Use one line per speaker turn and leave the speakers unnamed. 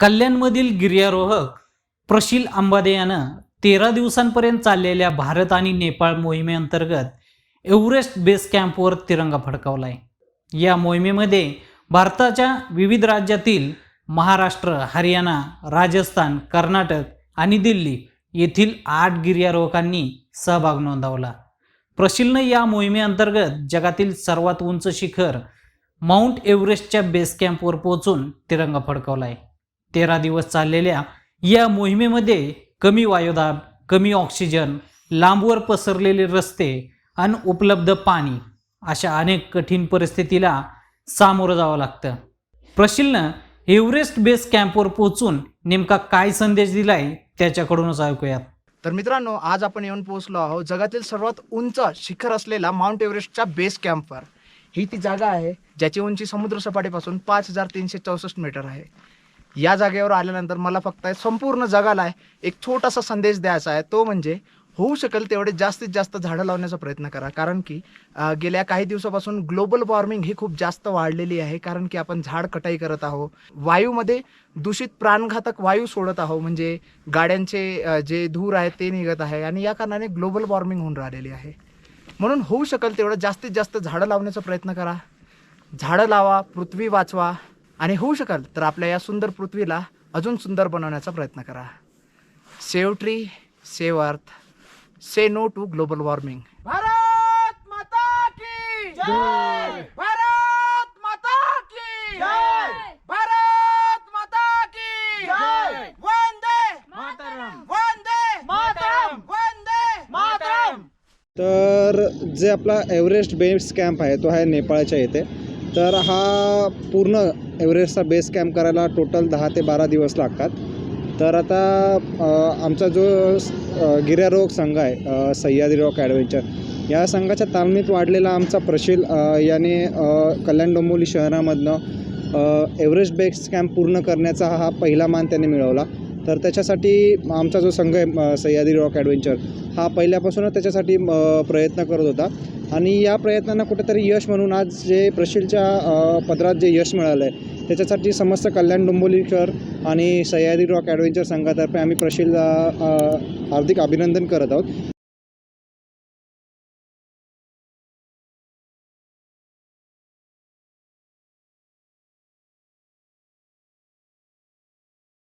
कल्याणमधील गिर्यारोहक प्रशील आंबादे यानं तेरा दिवसांपर्यंत चाललेल्या भारत आणि नेपाळ मोहिमेअंतर्गत एव्हरेस्ट बेस कॅम्पवर तिरंगा फडकावला आहे या मोहिमेमध्ये भारताच्या विविध राज्यातील महाराष्ट्र हरियाणा राजस्थान कर्नाटक आणि दिल्ली येथील आठ गिर्यारोहकांनी सहभाग नोंदवला. प्रशीलनं या मोहिमेअंतर्गत जगातील सर्वात उंच शिखर माउंट एव्हरेस्टच्या बेस कॅम्पवर पोहोचून तिरंगा फडकावला आहे तेरा दिवस चाललेल्या या मोहिमेमध्ये कमी वायुदाब कमी ऑक्सिजन लांबवर पसरलेले रस्ते आणि उपलब्ध पाणी अशा अनेक कठीण परिस्थितीला सामोरं जावं लागतं. प्रशिलनं एव्हरेस्ट बेस कॅम्पवर पोहोचून नेमका काय संदेश दिलाय त्याच्याकडूनच ऐकूयात.
तर मित्रांनो आज आपण येऊन पोहोचलो आहोत जगातील सर्वात उंच शिखर असलेला माउंट एव्हरेस्टच्या बेस कॅम्पवर. ही ती जागा आहे ज्याची उंची समुद्र सपाटीपासून पाच हजार तीनशे चौसष्ट मीटर आहे. या जागेवर आल्यानंतर मला फक्त संपूर्ण जगाला एक छोटासा संदेश द्यायचा आहे. तो म्हणजे होऊ शकेल तेवढे जास्तीत जास्त झाडं लावण्याचा प्रयत्न करा. कारण की गेल्या काही दिवसापासून ग्लोबल वॉर्मिंग ही खूप जास्त वाढलेली आहे. कारण की आपण झाड कटाई करत आहोत. वायूमध्ये दूषित प्राणघातक वायू सोडत आहोत. म्हणजे गाड्यांचे जे धूर आहे ते निघत आहे आणि या कारणाने ग्लोबल वॉर्मिंग होऊन राहिलेली आहे. म्हणून होऊ शकेल तेवढं जास्तीत जास्त झाडं लावण्याचा प्रयत्न करा. झाडं लावा पृथ्वी वाचवा. आणि होऊ शकाल तर आपल्या या सुंदर पृथ्वीला अजून सुंदर बनवण्याचा प्रयत्न करा. Save tree save earth say no to global warming. Bharat Mata की जय! भारत माता की जय! भारत माता की जय! वंदे! मातरम! वंदे! मातरम! वंदे! मातरम!
तर जे आपला एव्हरेस्ट बेस कॅम्प आहे तो आहे नेपाळच्या येथे तर हा पूर्ण एव्हरेस्टचा बेस कॅम्प करायला टोटल दहा ते बारा दिवस लागतात. तर आता आमचा जो गिर्यारोहक संघ आहे सह्याद्री रॉक ॲडव्हेंचर या संघाच्या तालमीत वाढलेला आमचा प्रशील याने कल्याण डोंबिवली शहरामधनं एव्हरेस्ट बेस कॅम्प पूर्ण करण्याचा हा पहिला मान त्याने मिळवला. तर त्याच्यासाठी आमचा जो संघ आहे सह्याद्री रॉक ॲडव्हेंचर हा पहिल्यापासूनच त्याच्यासाठी प्रयत्न करत होता. आणि या प्रयत्नांना कुठेतरी यश म्हणून आज जे प्रशीलच्या पदरात जे यश मिळालं आहे त्याच्यासाठी समस्त कल्याण डोंबोलीकर आणि सह्याद्री रॉक ॲडव्हेंचर संघातर्फे आम्ही प्रशीलला हार्दिक अभिनंदन करत आहोत.